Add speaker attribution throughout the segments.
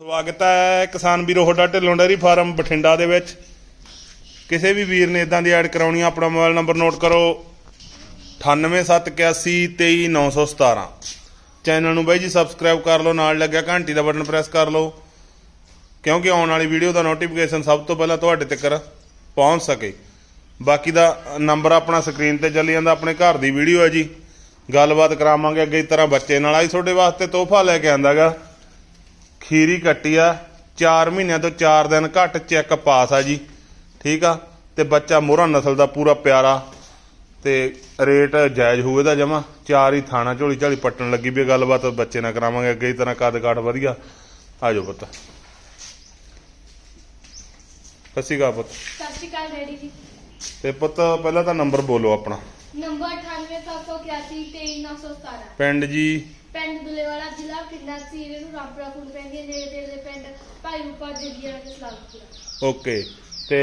Speaker 1: ਸਵਾਗਤ ਹੈ ਕਿਸਾਨ ਵੀਰੋ ਤੁਹਾਡਾ ਢਿੱਲੋਂ ਡੇਅਰੀ ਫਾਰਮ ਬਠਿੰਡਾ ਦੇ ਵਿੱਚ। ਕਿਸੇ ਵੀ ਵੀਰ ਨੇ ਇਦਾਂ ਦੀ ਐਡ ਕਰਾਉਣੀ ਆ, ਆਪਣਾ ਮੋਬਾਈਲ ਨੰਬਰ ਨੋਟ ਕਰੋ। 9871823917 ਚੈਨਲ ਨੂੰ ਬਾਈ ਜੀ ਸਬਸਕ੍ਰਾਈਬ ਕਰ ਲਓ, ਨਾਲ ਲੱਗਿਆ ਘੰਟੀ ਦਾ ਬਟਨ ਪ੍ਰੈਸ ਕਰ ਲਓ। ਕਿਉਂਕਿ ਆਉਣ ਵਾਲੀ ਵੀਡੀਓ ਦਾ ਨੋਟੀਫਿਕੇਸ਼ਨ ਸਭ ਤੋਂ ਪਹਿਲਾਂ ਤੁਹਾਡੇ ਤੱਕ ਪਹੁੰਚ ਸਕੇ। ਬਾਕੀ ਦਾ ਨੰਬਰ ਆਪਣਾ ਸਕਰੀਨ ਤੇ ਚੱਲੀ ਜਾਂਦਾ, ਆਪਣੇ ਘਰ ਦੀ ਵੀਡੀਓ ਹੈ ਜੀ। ਗੱਲਬਾਤ ਕਰਾਵਾਂਗੇ ਅੱਗੇ ਤਰ੍ਹਾਂ ਬੱਚੇ ਨਾਲ। ਆਈ ਤੁਹਾਡੇ ਵਾਸਤੇ ਤੋਹਫਾ ਲੈ ਕੇ ਆਂਦਾਗਾ ਖੀਰੀ ਕੱਟੀ ਆ 4 ਮਹੀਨਿਆਂ ਤੋਂ 4 ਦਿਨ ਘੱਟ ਚੈੱਕ ਪਾਸ ਆ ਜੀ ਠੀਕ ਆ? ਤੇ ਬੱਚਾ ਮੋਹਰਾ ਨਸਲ ਦਾ ਪੂਰਾ ਪਿਆਰਾ ਤੇ ਰੇਟ ਜਾਇਜ਼ ਹੋਵੇ ਦਾ ਜਮਾ ਚਾਰ ਹੀ ਥਾਣਾ ਝੋਲੀ ਝਾਲੀ ਪੱਟਣ ਲੱਗੀ ਵੀ ਗੱਲਬਾਤ ਬੱਚੇ ਨਾਲ ਕਰਾਵਾਂਗੇ ਅੱਗੇ ਇਸ ਤਰ੍ਹਾਂ ਕੱਦ ਕਾਠ ਵਧੀਆ। ਆ ਜਾਓ ਪੁੱਤ। ਸਤਿ ਸ਼੍ਰੀ ਅਕਾਲ ਪੁੱਤ।
Speaker 2: ਸਤਿ ਸ਼੍ਰੀ ਅਕਾਲ ਡੈਡੀ ਜੀ।
Speaker 1: ਤੇ ਪੁੱਤ ਪਹਿਲਾਂ ਤਾਂ ਨੰਬਰ ਬੋਲੋ ਆਪਣਾ।
Speaker 2: ਨੰਬਰ 9871823917
Speaker 1: ਪਿੰਡ ਜੀ
Speaker 2: ਦੁਲੇਵਾਲਾ ਜ਼ਿਲ੍ਹਾ ਕਿੰਨਾ ਸੀ ਨੂੰ ਰਾਮਪੁਰਾ ਫੁੱਲ ਪੈਂਦੀ ਹੈ ਨੇੜੇ ਤੇੜੇ ਦੇ ਪਿੰਡ ਭਾਈ ਰੂਪਾ ਦੇ ਜੀ ਦੇ ਸਲਾਮਪੁਰਾ
Speaker 1: ਓਕੇ ਤੇ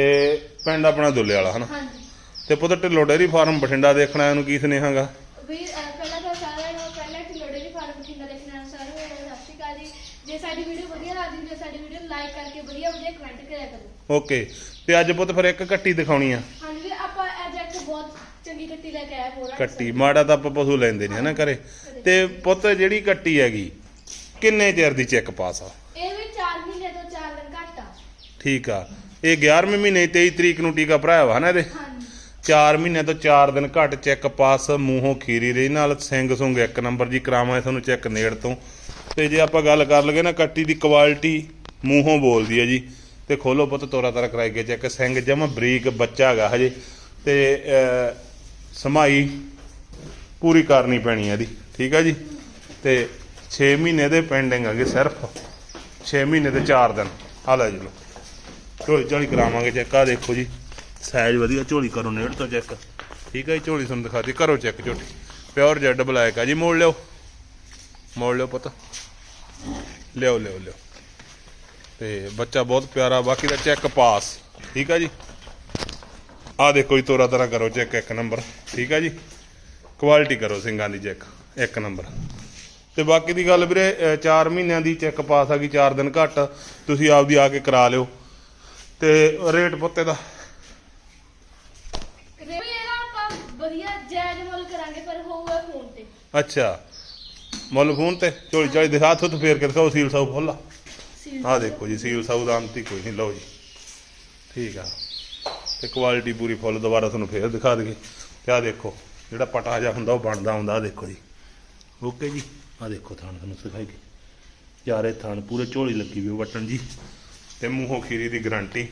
Speaker 1: ਪਿੰਡ ਆਪਣਾ ਦੁੱਲੇ ਵਾਲਾ ਹਨਾ?
Speaker 2: ਹਾਂਜੀ।
Speaker 1: ਤੇ ਪੁੱਤ ਢਿੱਲੋਂ ਡੇਅਰੀ ਫਾਰਮ ਬਠਿੰਡਾ ਦੇਖਣਾ ਇਹਨੂੰ ਕੀ ਸੁਨੇਹਾਗਾ
Speaker 2: ਵੀਰ ਅਹ ਪਹਿਲਾਂ ਤਾਂ ਸਾਰਿਆਂ ਨੂੰ ਪਹਿਲਾਂ ਢਿਲੋੜੇ ਦੀ ਫਾਰਮ ਕਿੰਨਾ ਦੇਖਣਾ ਸਾਰਿਆਂ ਨੂੰ ਸਤਿ ਸ਼੍ਰੀ ਅਕਾਲ ਜੀ। ਜੇ ਸਾਡੀ ਵੀਡੀਓ ਵਧੀਆ ਲੱਗਦੀ ਹੈ ਸਾਡੀ ਵੀਡੀਓ ਲਾਈਕ ਕਰਕੇ ਵਧੀਆ ਵਧੀਆ ਕਮੈਂਟ ਕਰਿਆ ਕਰੋ।
Speaker 1: ਓਕੇ ਤੇ ਅੱਜ ਪੁੱਤ ਫਿਰ ਇੱਕ ਕੱਟੀ ਦਿਖਾਉਣੀ ਆ।
Speaker 2: ਇੱਕ ਬਹੁਤ ਚੰਗੀ ਕੱਟੀ ਲੈ ਕੇ ਆਏ ਹੋਰਾਂ
Speaker 1: ਕੱਟੀ ਮਾੜਾ ਤਾਂ ਆਪਾਂ ਪਸ਼ੂ ਲੈਂਦੇ ਨਹੀਂ ਹਨਾ ਘਰੇ। ਤੇ ਪੁੱਤ ਜਿਹੜੀ ਕੱਟੀ ਹੈਗੀ ਕਿੰਨੇ ਚਿਰ ਦੀ ਚੈੱਕ ਪਾਸ ਆ?
Speaker 2: ਇਹ ਵੀ 4 ਮਹੀਨੇ ਤੋਂ 4 ਦਿਨ ਘੱਟ ਆ।
Speaker 1: ਠੀਕ ਆ। ਇਹ 11ਵੇਂ ਮਹੀਨੇ 23 ਤਰੀਕ ਨੂੰ ਟੀਕਾ ਭਰਾਇਆ ਵਾ ਹਨਾ ਇਹਦੇ?
Speaker 2: ਹਾਂਜੀ।
Speaker 1: 4 ਮਹੀਨੇ ਤੋਂ 4 ਦਿਨ ਘੱਟ ਚੈੱਕ ਪਾਸ ਮੂੰਹੋਂ ਖੀਰੀ ਰਹੀ ਨਾਲ ਸਿੰਘ ਸੁੰਗ ਇੱਕ ਨੰਬਰ ਜੀ ਕਰਾਵਾਂ ਤੁਹਾਨੂੰ ਚੈੱਕ ਨੇੜ ਤੋਂ। ਤੇ ਜੇ ਆਪਾਂ ਗੱਲ ਕਰ ਲਗੇ ਨਾ ਕੱਟੀ ਦੀ ਕੁਆਲਿਟੀ ਮੂੰਹੋਂ ਬੋਲਦੀ ਹੈ ਜੀ। ਤੇ ਖੋਲੋ ਪੁੱਤ ਤੋਰਾ ਤਾਰਾ ਕਰਾਈ ਕੇ ਚੈੱਕ। ਸਿੰਘ ਜਮ ਬਰੀਕ ਬੱਚਾ ਹੈਗਾ ਹਜੇ। ਤੇ ਸਮਾਈ ਪੂਰੀ ਕਰਨੀ ਪੈਣੀ ਹੈ ਇਹਦੀ, ਠੀਕ ਆ ਜੀ? ਤੇ 6 ਮਹੀਨੇ ਦੇ ਪੈਂਡਿੰਗ ਹੈਗੇ ਸਿਰਫ 6 ਮਹੀਨੇ ਤੇ 4 ਦਿਨ, ਆ ਲੈ ਜੀ ਲੋ ਝੋਲੀ ਝੋਲੀ ਕਰਾਵਾਂਗੇ ਚੈੱਕ ਆ ਦੇਖੋ ਜੀ ਸਾਈਜ਼ ਵਧੀਆ, ਝੋਲੀ ਕਰੋ ਨੇੜ ਤੋਂ ਚੈੱਕ ਠੀਕ ਹੈ ਜੀ? ਝੋਲੀ ਤੁਹਾਨੂੰ ਦਿਖਾਤੀ ਕਰੋ ਚੈੱਕ ਝੋਟੀ ਪਿਓਰ ਜੈਡ ਬਲੈਕ ਆ ਜੀ, ਮੋੜ ਲਿਓ ਮੋੜ ਲਿਓ ਪਤਾ, ਲਿਓ ਲਿਓ ਲਿਓ। ਤੇ ਬੱਚਾ ਬਹੁਤ ਪਿਆਰਾ, ਬਾਕੀ ਦਾ ਚੈੱਕ ਪਾਸ ਠੀਕ ਆ ਜੀ? ਆ ਦੇਖੋ ਜੀ ਤੋਰਾ ਤਰਾ ਕਰੋ ਚੈੱਕ ਇੱਕ ਨੰਬਰ। ਠੀਕ ਆ ਜੀ? ਕੁਆਲਿਟੀ ਕਰੋ ਸਿੰਘਾਂ ਦੀ ਚੈੱਕ ਇੱਕ ਨੰਬਰ। ਤੇ ਬਾਕੀ ਦੀ ਗੱਲ ਵੀਰੇ 4 ਮਹੀਨਿਆਂ ਦੀ ਚੈੱਕ ਪਾਸ ਆ ਗਈ 4 ਦਿਨ ਘੱਟ। ਤੁਸੀਂ ਆਪਦੀ ਆ ਕੇ ਕਰਾ ਲਿਓ। ਤੇ ਰੇਟ ਪੁੱਤੇ ਦਾ?
Speaker 2: ਤੇ।
Speaker 1: ਅੱਛਾ। ਮੁੱਲ ਫੋਨ ਤੇ? ਝੋਲੀ ਝਾਲੀ ਦਿਖਾ ਹੱਥ ਉੱਤ ਫੇਰ ਕੇ ਦਿਖਾਓ ਸੀਲ ਸਾਊ ਫੁੱਲ ਆ ਦੇਖੋ ਜੀ ਸੀਲ ਸਾਊ ਦਾ ਅੰਤ ਹੀ ਕੋਈ ਨਹੀਂ ਲਓ ਜੀ। ਠੀਕ ਆ। ਤੇ ਕੁਆਲਿਟੀ ਪੂਰੀ ਫੁੱਲ ਦੁਬਾਰਾ ਤੁਹਾਨੂੰ ਫੇਰ ਦਿਖਾ ਦਈਏ। ਤੇ ਆ ਦੇਖੋ, ਜਿਹੜਾ ਪਟਾ ਜਿਹਾ ਹੁੰਦਾ, ਉਹ ਬਣਦਾ ਹੁੰਦਾ ਆ ਦੇਖੋ ਜੀ। ਓਕੇ ਜੀ ਆ ਦੇਖੋ ਥਾਣ ਤੁਹਾਨੂੰ ਸਿਖਾਈ ਗਈ। ਚਾਰੇ ਥਾਣ ਪੂਰੇ ਝੋਲੀ ਲੱਗੀ ਵੀ ਵਟਣ ਜੀ। ਤੇ ਮੂੰਹੋਂ ਖੀਰੀ ਦੀ ਗਰੰਟੀ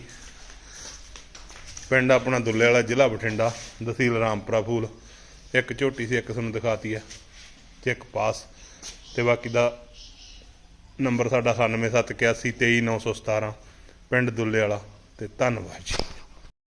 Speaker 1: ਪਿੰਡ ਆਪਣਾ ਦੁੱਲੇ ਵਾਲਾ ਜ਼ਿਲ੍ਹਾ ਬਠਿੰਡਾ, ਤਹਿਸੀਲ ਰਾਮਪੁਰਾ ਫੂਲ। ਇੱਕ ਝੋਟੀ ਸੀ, ਇੱਕ ਤੁਹਾਨੂੰ ਦਿਖਾਤੀ ਆ। Check pass. ਤੇ ਬਾਕੀ ਦਾ ਨੰਬਰ ਸਾਡਾ 9781233917 ਪਿੰਡ ਦੁੱਲੇ ਵਾਲਾ। ਤੇ ਧੰਨਵਾਦ ਜੀ।